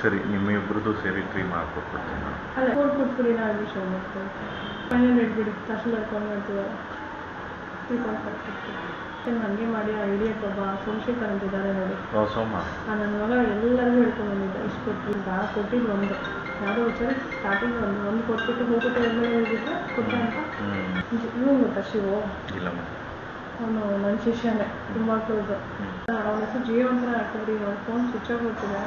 ಸರಿ ನಿಮ್ಮಿಬ್ರದ್ದು ಸೇರಿ ಟ್ರೀ ಮಾಡ್ಕೊಟ್ಬಿಡ್ತೀನಿ ಅಲ್ಲ ಫೋನ್ ಕೊಟ್ಬಿಡಿ ನಾ ವಿಷಯ ಮಾಡ್ತೀನಿ. ಫೈನಲ್ ಇಟ್ಬಿಡಿ ತಹಶೀಲ್ದಾರ್ ಫೋನ್ ಮಾಡ್ತಿದ್ದಾರೆ ತ್ರೀ ಪಾಯಿಂಟ್ ಫೈವ್ ಫಿಫ್ಟಿ ಹಾಗೆ ಮಾಡಿ ಆ ಒಬ್ಬ ಸೋಮಶೇಖರ್ ಅಂತಿದ್ದಾರೆ ನೋಡಿ. ನನ್ನ ಮಗ ಎಲ್ಲರಿಗೂ ಹೇಳ್ಕೊಂಡು ಬಂದಿದ್ದ ಇಷ್ಟು ಕೊಟ್ಟು ಈಗ ಕೊಟ್ಟಿದ್ದು ಒಂದು. ಯಾವುದೋ ವಿಚಾರ ಸ್ಟಾರ್ಟಿಂಗ್ ಒಂದು ಒಂದು ಕೊಟ್ಬಿಟ್ಟು ಹೋಗ್ಬಿಟ್ಟು ಎಲ್ಲ ಹೇಳಿಬಿಟ್ರೆ ಕೊಟ್ಟೆ ಅಂತ? ಹ್ಞೂ ಗೊತ್ತಾ ಶಿವು ಇಲ್ಲ ಮೇಡಮ್. ಅವನು ನನ್ನ ಶಿಷ್ಯನೇ ತುಂಬ ಕ್ಲೋಸು ಅವನ ಹೆಸರು ಜಿಯೋ ಅಂತ ಹಾಕಿದ್ರಿ ಅವ್ನ ಫೋನ್ ಸ್ವಿಚ್ ಆಫ್ ಹೋಗ್ತಿದೆ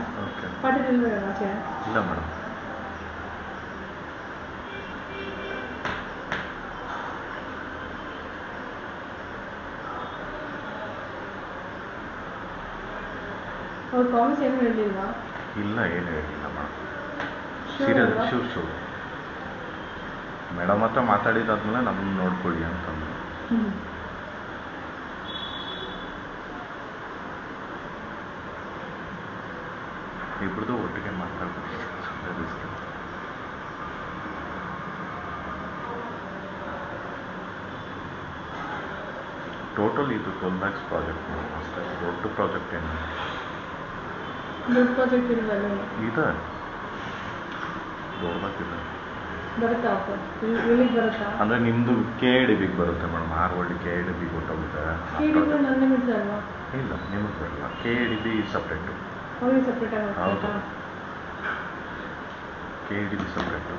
ಪಾಟೀಲ್ ಇಲ್ವೇ ಆಚೆ? ಇಲ್ಲ ಮೇಡಮ್. ಅವ್ರು ಪ್ರಾಮಿಸ್ ಏನು ಹೇಳಿಲ್ವಾ ಇಲ್ಲ ಏನು ಹೇಳಿಲ್ಲ madam. Serious? Sure sure madam ಹತ್ರ ಮಾತಾಡಿದಾದ್ಮೇಲೆ ನಮ್ಮನ್ನ ನೋಡ್ಕೊಳ್ಳಿ ಅಂತಂದು ಟೋಟಲ್ ಇದು ಟ್ವೆಲ್ ಲ್ಯಾಕ್ಸ್ ಪ್ರಾಜೆಕ್ಟ್ ಮೇಡಮ್ ಅಷ್ಟೇ ದೊಡ್ಡ ಪ್ರಾಜೆಕ್ಟ್ ಏನು? ದೊಡ್ಡ ಪ್ರಾಜೆಕ್ಟ್ ಇದೆ. ದೊಡ್ಡದಾಗಿದೆ ಬರುತ್ತಾ ಇಲ್ಲಿಗೆ ಬರುತ್ತಾ? ಅಂದರೆ ನಿಮ್ಮದು ಕೆ ಡಿ ಬಿಗ್ ಬರುತ್ತೆ ಮೇಡಮ್. ಆರ್ ಒಳ್ಳೆ ಕೆ ಡಿ ಬಿ ಗೊತ್ತಾಗುತ್ತೆ ಇಲ್ಲ ನಿಮಗೆ ಬರಲ್ಲ ಕೆ ಡಿ ಬಿ ಸಪ್ರೇಟು ಹೌದು. ಕೆ ಡಿ ಬಿ ಸಪ್ರೇಟು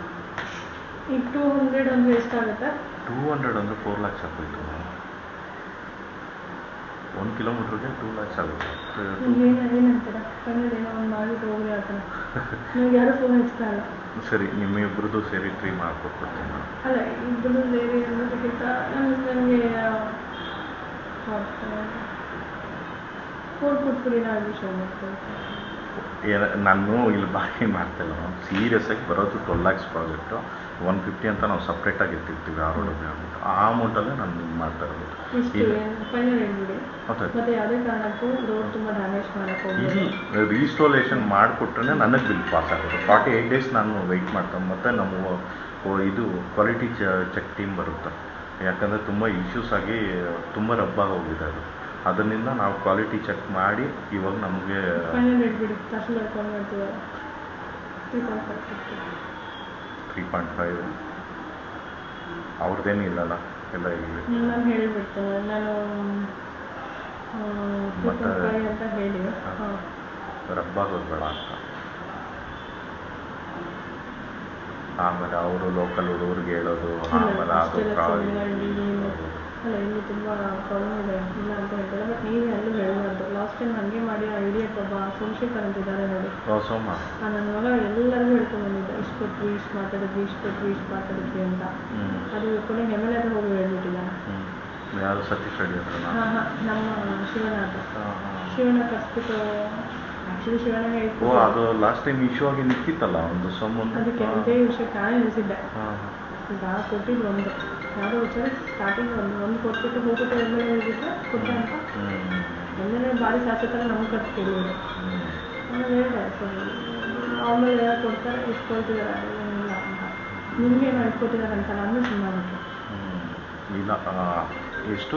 ಈಗ ಟೂ ಹಂಡ್ರೆಡ್ ಅಂದರೆ ಎಷ್ಟಾಗುತ್ತೆ? ಟೂ ಹಂಡ್ರೆಡ್ ಅಂದರೆ ಫೋರ್ ಲ್ಯಾಕ್ಸ್ ಆಗೋಯ್ತು ಒಂದು ಕಿಲೋಮೀಟ್ರಿಗೆ ಟೂ ಲ್ಯಾಕ್ಸ್ ಆಗುತ್ತೆ. ಸರಿ ನಿಮ್ಮಿಬ್ರದ್ದು ಸೇರಿ ತ್ರೀ ಮಾಡ್ಕೊಟ್ಬಿಡ್ತೀನಿ ನಾನು. ಅಲ್ಲ ಇಬ್ಬರು ಬೇರೆ ಅನ್ನೋದಕ್ಕಿಂತ ನನಗೆ ಫೋರ್ ಕೊಟ್ಬಿಡಿ ನಾ ವಿಷಯ ಮಾಡ್ತೀನಿ ಏನ ನಾನು ಇಲ್ಲಿ ಬಾಕಿ ಮಾಡ್ತಿಲ್ಲ ಮ್ಯಾಮ್ ಸೀರಿಯಸ್ ಆಗಿ ಬರೋದು twelve lakhs project one fifty ಅಂತ ನಾವು ಸಪ್ರೇಟಾಗಿ ಇಟ್ಟಿರ್ತೀವಿ ಆ ರೋಡಿಗೆ ಅಂದ್ಬಿಟ್ಟು ಆ ಅಮೌಂಟಲ್ಲೇ ನಾನು ಇದು ಮಾಡ್ತಾ ಇರೋದು. ಇಲ್ಲಿ. ರೀಸ್ಟೋಲೇಷನ್ ಮಾಡಿಕೊಟ್ರೆ ನನಗೆ ಬಿಲ್ ಪಾಸ್ ಆಗೋದು. ಫಾರ್ಟಿ ಏಯ್ಟ್ ಡೇಸ್ ನಾನು ವೆಯ್ಟ್ ಮಾಡ್ತೇನೆ ಮತ್ತು ನಮ್ಮ ಇದು ಕ್ವಾಲಿಟಿ ಚೆಕ್ ಟೀಮ್ ಬರುತ್ತೆ. ಯಾಕಂದರೆ ತುಂಬ ಇಶ್ಯೂಸ್ ಆಗಿ ತುಂಬ ರಬ್ಬಾಗಿ ಹೋಗಿದೆ ಅದು. ಅದರಿಂದ ನಾವು ಕ್ವಾಲಿಟಿ ಚೆಕ್ ಮಾಡಿ ಇವಾಗ ನಮಗೆ ತ್ರೀ ಪಾಯಿಂಟ್ ಫೈವ್ ಅವ್ರದ್ದೇನು ಇಲ್ಲಲ್ಲ ಎಲ್ಲ ಇಲ್ಲಿ ಮತ್ತೆ- ರಬ್ಬಾಗೋದು ಬೇಡ ಅಂತ. ಆಮೇಲೆ ಅವರು ಲೋಕಲ್ ಹುಡುಗರಿಗೆ ಹೇಳೋದು ಆಮೇಲೆ ಅದು ಪ್ರಾಬ್ಲಮ್ ಅಲ್ಲ ಇಲ್ಲಿ ತುಂಬ ಪ್ರಾಬ್ಲಮ್ ಇದೆ. ಇಲ್ಲ ಅಂತ ಹೇಳ್ತಾರೆ. ಬಟ್ ನೀವೇ ಅಲ್ಲೂ ಹೇಳಬಾರ್ದು. ಲಾಸ್ಟ್ ಟೈಮ್ ಹಾಗೆ ಮಾಡಿ ಆ ಇಡಿಯಟ್ ಒಬ್ಬ ಸೋಮಶೇಖರ್ ಅಂತಿದ್ದಾರೆ ನೋಡಿ. ನನ್ನ ಮಗ ಎಲ್ಲರಿಗೂ ಹೇಳ್ಕೊಂಡು ಬಂದಿದ್ದ. ಇಷ್ಟು ಕೊಟ್ವಿ ಇಷ್ಟು ಮಾತಾಡಿದ್ವಿ ಇಷ್ಟು ಕೊಟ್ವಿ ಇಷ್ಟು ಮಾತಾಡಿದ್ವಿ ಅಂತ. ಅದು ಕೊನೆ ಎಲ್ ಎ ಹೋಗಿ ಹೇಳ್ಬಿಟ್ಟಿಲ್ಲ. ಯಾರು ಸತೀಶ್ ರೆಡ್ಡಿ ಹಾಂ ಹಾಂ ನಮ್ಮ ಶಿವನ ಹತ್ರ ಹಾಂ. ಹಾಂ ಶಿವನ ಕರ್ಸ್ಬಿಟ್ಟು ಆ್ಯಕ್ಚುಲಿ ಶಿವನಿಗೆ ಓ ಅದು ಲಾಸ್ಟ್ ಟೈಮ್ ಇಶ್ಯೂ ಆಗಿ ನಿಂತಿತ್ತಲ್ಲ ಒಂದು ಸೊಮ್ಮೊಂದು ಅದಕ್ಕೆ ಅದೇ ವಿಷಯಕ್ಕೆ ನಾನೇ ನಿಲ್ಲಿಸಿದ್ದೆ ಈಗ ಕೊಟ್ಟಿದ್ದು ಒಂದು. ಯಾವುದೋ ವಿಚಾರ ಸ್ಟಾರ್ಟಿಂಗ್ ಒಂದು ಒಂದು ಕೊಟ್ಬಿಟ್ಟು ಹೋಗ್ಬಿಟ್ಟು ಎ ಹೇಳಿಬಿಟ್ರೆ ಕೊಟ್ಟ ಅಂತ. ಎಂ ಎಲ್ ಎ ಭಾರಿ ಶಾಸಕರ ನಮ್ಗೆ ಕೇಳಿದ್ರು ಆಮೇಲೆ ಹೇಳಿದೆ ಸರಿ ಆಮೇಲೆ ಕೊಡ್ತಾರೆ ಏನಿಲ್ಲ ಅಂತ. ನಿಮ್ಗೇನು ಏನು ಅಂತ ನಾನು ಸುಮ್ಮನೆ. ಇಲ್ಲ ಎಷ್ಟು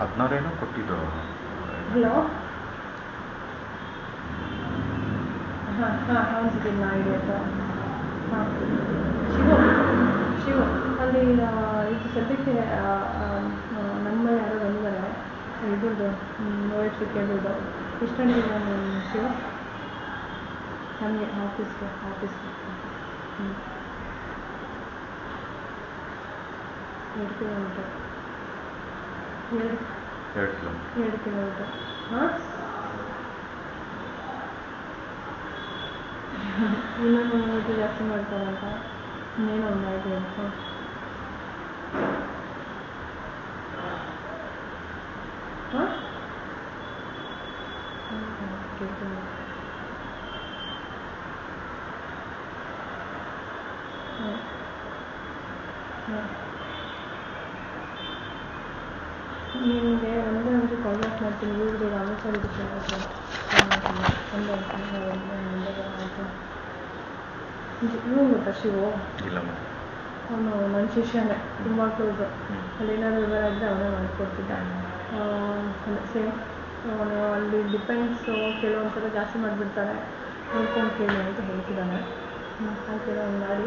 ಹದಿನಾರೇನೋ ಕೊಟ್ಟಿದ್ದು. ಹಲೋ? ಹಾಂ ಹಾಂ ಹೌದು ಹಾಂ ಶಿವು. ಶಿವ. ಅಲ್ಲಿ ಈಗ ಸದ್ಯಕ್ಕೆ ನಮ್ಮ ಯಾರೋ ಬಂದಿದ್ದಾರೆ. ಇದ್ರದ್ದು ನೋಯ್ತು ಕೇಳಿದ್ದು ಎಷ್ಟು ಗಂಟೆಗೆ ಶಿವ? ನಮಗೆ ಆಫೀಸ್ಗೆ ಆಫೀಸ್ಗೆ ಹ್ಞೂ ಎರಡು ಕಿಲೋಮೀಟರ್. ಎರಡು. ಎರಡು ಕಿಲೋಮೀಟರ್. ಹಾಂ ಇನ್ನೊಂದು ಮೂವತ್ತು ಜಾಸ್ತಿ ಮಾಡ್ತಾರಂತ ಇನ್ನೇನು ಒಂದು ಐದು ಹಾಂ ಹಾಂ ಕೇಳ್ತೀನಿ ಹಾಂ ಹಾಂ ನಿಮಗೆ ಒಂದೇ ಒಂದು ಅವನು ನನ್ನ ಶಿಷ್ಯನೇ ತುಂಬ ಕ್ಲೋಸು ಅಲ್ಲಿ ಏನಾದರೂ ವಿವರ ಇದ್ದರೆ ಅವನೇ ಮಾಡಿಕೊಡ್ತಿದ್ದ ಆ, ಅವನು ಸೇಮ್ ಅಲ್ಲಿ ಡಿಪೆಂಡ್ಸು ಕೆಲವೊಂದು ಸಲ ಜಾಸ್ತಿ ಮಾಡಿಬಿಡ್ತಾನೆ ನೋಡ್ಕೊಂಡು ಕೇಳಿ ಅಂತ ಹೇಳ್ತಿದ್ದಾನೆ ಆ ಥರ ಮಾಡಿ